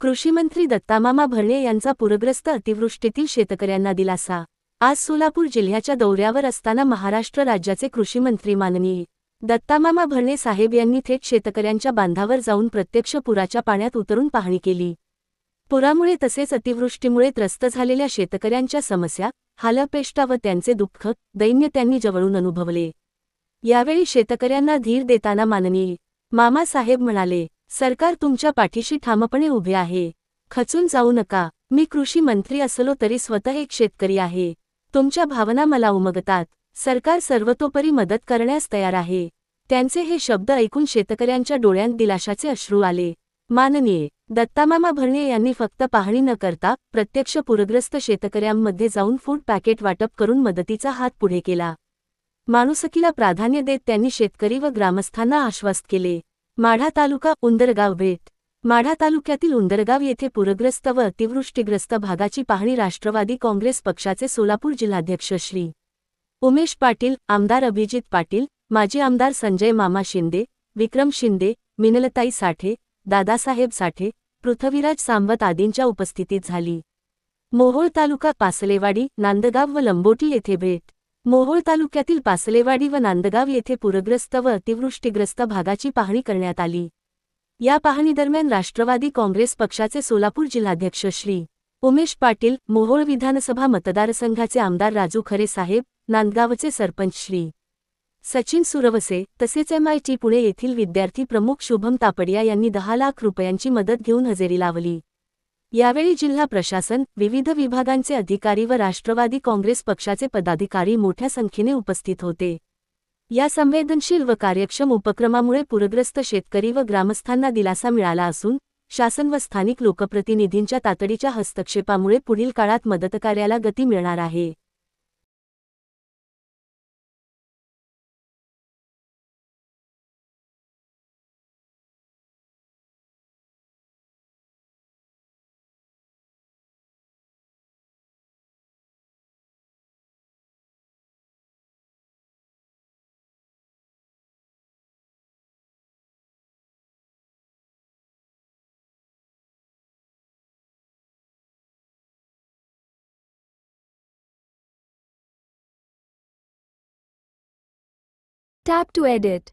कृषीमंत्री दत्तामामा भरणे यांचा पूरग्रस्त अतिवृष्टीतील शेतकऱ्यांना दिलासा. आज सोलापूर जिल्ह्याच्या दौऱ्यावर असताना महाराष्ट्र राज्याचे कृषीमंत्री माननीय दत्तामामा भरणे साहेब यांनी थेट शेतकऱ्यांच्या बांधावर जाऊन प्रत्यक्ष पुराच्या पाण्यात उतरून पाहणी केली. पुरामुळे तसेच अतिवृष्टीमुळे त्रस्त झालेल्या शेतकऱ्यांच्या समस्या हालपेष्टा व त्यांचे दुःख दैन्य त्यांनी जवळून अनुभवले. यावेळी शेतकऱ्यांना धीर देताना माननीय मामासाहेब म्हणाले सरकार तुमच्या पाठीशी ठामपणे उभे आहे. खचून जाऊ नका. मी कृषी मंत्री असलो तरी स्वतः एक शेतकरी आहे. तुमच्या भावना मला उमगतात. सरकार सर्वतोपरी मदत करण्यास तयार आहे. त्यांचे हे शब्द ऐकून शेतकऱ्यांच्या डोळ्यांत दिलाशाचे अश्रू आले. माननीय दत्तामामा भरणे यांनी फक्त पाहणी न करता प्रत्यक्ष पूरग्रस्त शेतकऱ्यांमध्ये जाऊन फूड पॅकेट वाटप करून मदतीचा हात पुढे केला. माणुसकीला प्राधान्य देत त्यांनी शेतकरी व ग्रामस्थांना आश्वस्त केले. माढा तालुका उंदरगाव भेट माढा तालुक्यातील उंदरगाव येथे पूरग्रस्त व अतिवृष्टीग्रस्त भागाची पाहणी राष्ट्रवादी काँग्रेस पक्षाचे सोलापूर जिल्हाध्यक्ष श्री. उमेश पाटील आमदार अभिजित पाटील माजी आमदार संजय मामा शिंदे विक्रम शिंदे मिनलताई साठे दादासाहेब साठे पृथ्वीराज सांवत आदींच्या उपस्थितीत झाली. मोहोळ तालुका पासलेवाडी नांदगाव व लंबोटी येथे भेट. मोहोळ तालुक्यातील पासलेवाडी व नांदगाव येथे पूरग्रस्त व अतिवृष्टीग्रस्त भागाची पाहणी करण्यात आली. या पाहणीदरम्यान राष्ट्रवादी काँग्रेस पक्षाचे सोलापूर जिल्हाध्यक्ष श्री. उमेश पाटील मोहोळ विधानसभा मतदारसंघाचे आमदार राजू खरे साहेब नांदगावचे सरपंच श्री. सचिन सुरवसे तसेच एमआयटी पुणे येथील विद्यार्थी प्रमुख शुभम तापडिया यांनी दहा लाख रुपयांची मदत घेऊन हजेरी लावली. यावेळी जिल्हा प्रशासन विविध विभागांचे अधिकारी व राष्ट्रवादी काँग्रेस पक्षाचे पदाधिकारी मोठ्या संख्येने उपस्थित होते. या संवेदनशील व कार्यक्षम उपक्रमामुळे पूरग्रस्त शेतकरी व ग्रामस्थांना दिलासा मिळाला असून शासन व स्थानिक लोकप्रतिनिधींच्या तातडीच्या हस्तक्षेपामुळे पुढील काळात मदतकार्याला गती मिळणार आहे. Tap to edit.